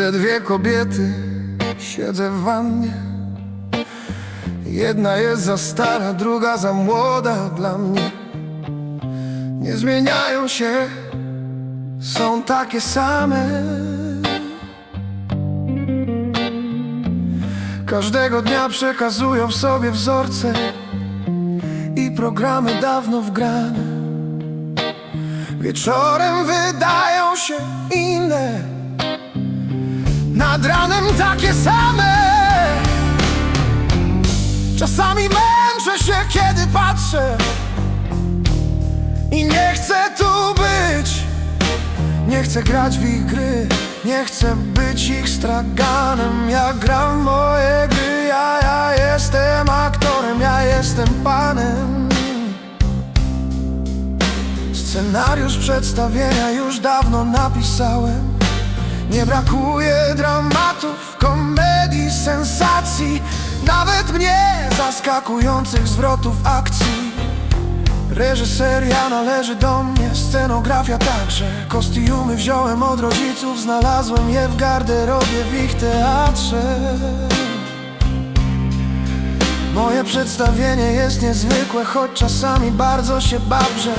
Widzę dwie kobiety, siedzę w wannie. Jedna jest za stara, druga za młoda dla mnie. Nie zmieniają się, są takie same. Każdego dnia przekazują w sobie wzorce I programy dawno wgrane. Wieczorem wydają się inne Nad ranem takie same. Czasami męczę się, kiedy patrzę. I nie chcę tu być. Nie chcę grać w ich gry. Nie chcę być ich straganem. Ja gram moje gry. Ja, ja jestem aktorem. Ja jestem panem. Scenariusz przedstawienia już dawno napisałem Nie brakuje dramatów, komedii, sensacji Nawet mnie zaskakujących zwrotów akcji. Reżyseria należy do mnie, scenografia także. Kostiumy wziąłem od rodziców, znalazłem je w garderobie w ich teatrze. Moje przedstawienie jest niezwykłe, choć czasami bardzo się babrzę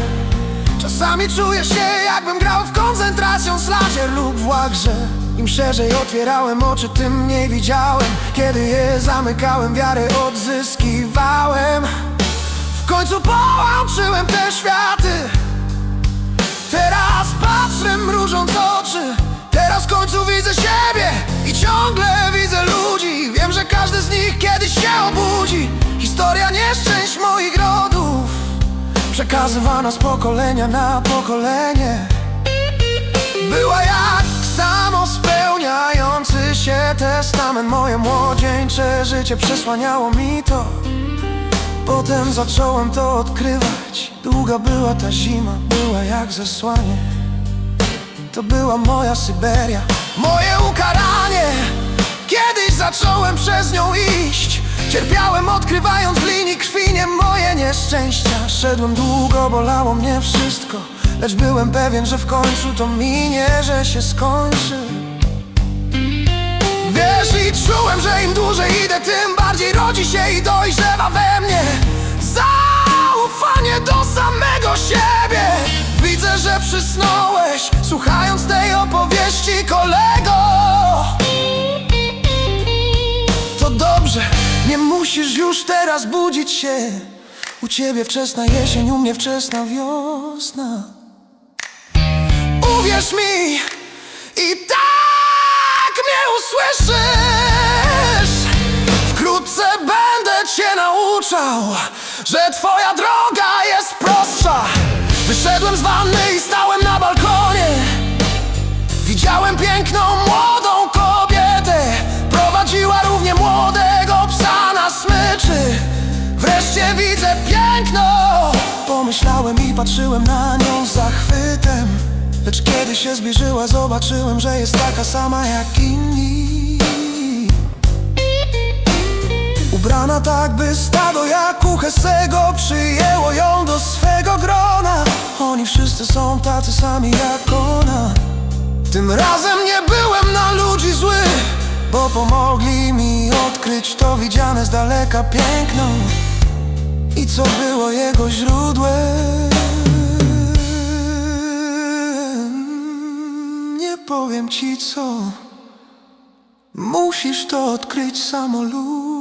Czasami czuję się jakbym grał w koncentracją slager lub w łagrze. Im szerzej otwierałem oczy, tym mniej widziałem. Kiedy je zamykałem, wiarę odzyskiwałem. W końcu połączyłem te światy. Teraz patrzę mrużąc oczy Przekazywana z pokolenia na pokolenie. Była jak samo spełniający się testament. Moje młodzieńcze życie przesłaniało mi to. Potem zacząłem to odkrywać. Długa była ta zima, była jak zesłanie. To była moja Syberia, moje ukaranie. Kiedyś zacząłem przez nią iść. Cierpiałem odkrywając w nieszczęścia. Szedłem długo, bolało mnie wszystko Lecz byłem pewien, że w końcu to minie, że się skończy. Wiesz i czułem, że im dłużej idę, tym bardziej rodzi się i dojrzewa we mnie Zaufanie do samego siebie. Widzę, że przysnąłeś, słuchając tej opowieści, kolego. To dobrze, nie musisz już teraz budzić się U ciebie wczesna jesień, u mnie wczesna wiosna. Uwierz mi i tak mnie usłyszysz. Wkrótce będę cię nauczał Że twoja droga jest prostsza. Wyszedłem z wanny i stałem patrzyłem na nią z zachwytem Lecz kiedy się zbliżyła zobaczyłem, że jest taka sama jak inni. Ubrana tak by stado jak u Hesego Przyjęło ją do swego grona. Oni wszyscy są tacy sami jak ona. Tym razem nie byłem na ludzi zły Bo pomogli mi odkryć to widziane z daleka piękno. I co było jego źródłem powiem ci co? Musisz to odkryć samolub